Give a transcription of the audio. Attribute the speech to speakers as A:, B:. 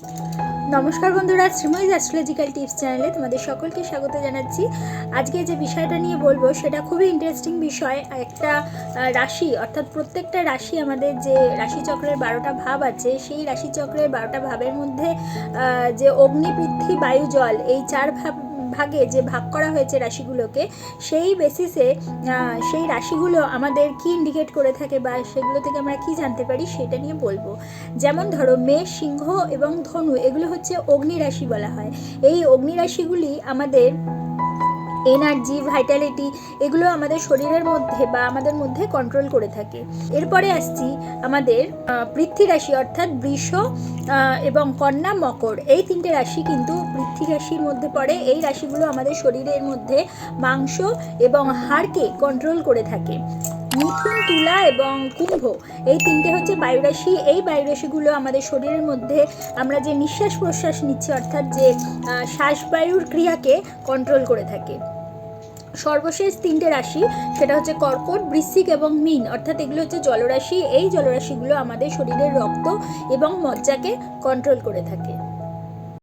A: নমস্কার বন্ধুরা, Sreemoyee astrological tips চ্যানেলে তোমাদের সকলকে স্বাগত জানাচ্ছি। আজকে যে বিষয়টা নিয়ে বলব, সেটা খুবই ইন্টারেস্টিং বিষয়। একটা রাশি, অর্থাৎ প্রত্যেকটা রাশি আমাদের যে রাশিচক্রের বারোটা ভাব আছে, সেই রাশিচক্রের বারোটা ভাবের মধ্যে যে অগ্নি পৃথ্বী বায়ু জল এই চার ভাব ভাগে যে ভাগ করা হয়েছে রাশিগুলোকে, সেই বেসিসে সেই রাশিগুলো আমাদের কি ইন্ডিকেট করে থাকে বা সেগুলো থেকে আমরা কি জানতে পারি সেটা নিয়ে বলব। যেমন ধরো মেষ, সিংহ এবং ধনু, এগুলো হচ্ছে অগ্নি রাশি বলা হয়। এই অগ্নি রাশিগুলি আমাদের এনার্জি ভাইটালিটি এগুলো আমাদের শরীরের মধ্যে বা আমাদের মধ্যে কন্ট্রোল করে থাকে। এরপরে আসছি আমাদের পৃথ্বী রাশি অর্থাৎ বৃষ এবং কন্যা মকর। এই তিনটে রাশি কিন্তু পৃথ্বী রাশির মধ্যে পড়ে। এই রাশিগুলো আমাদের শরীরের মধ্যে মাংস এবং হাড়কে কন্ট্রোল করে থাকে। মিথুন, তুলা এবং কুম্ভ, এই তিনটে হচ্ছে বায়ুরাশি। এই বায়ুরাশিগুলো আমাদের শরীরের মধ্যে আমরা যে নিঃশ্বাস প্রশ্বাস নিচ্ছি অর্থাৎ যে শ্বাসবায়ুর ক্রিয়াকে কন্ট্রোল করে থাকে। সর্বশেষ তিনটে রাশি, সেটা হচ্ছে কর্কট, বৃশ্চিক এবং মিন। অর্থাৎ এগুলো হচ্ছে জলরাশি। এই জলরাশিগুলো আমাদের শরীরের রক্ত এবং মজ্জাকে কন্ট্রোল করে থাকে।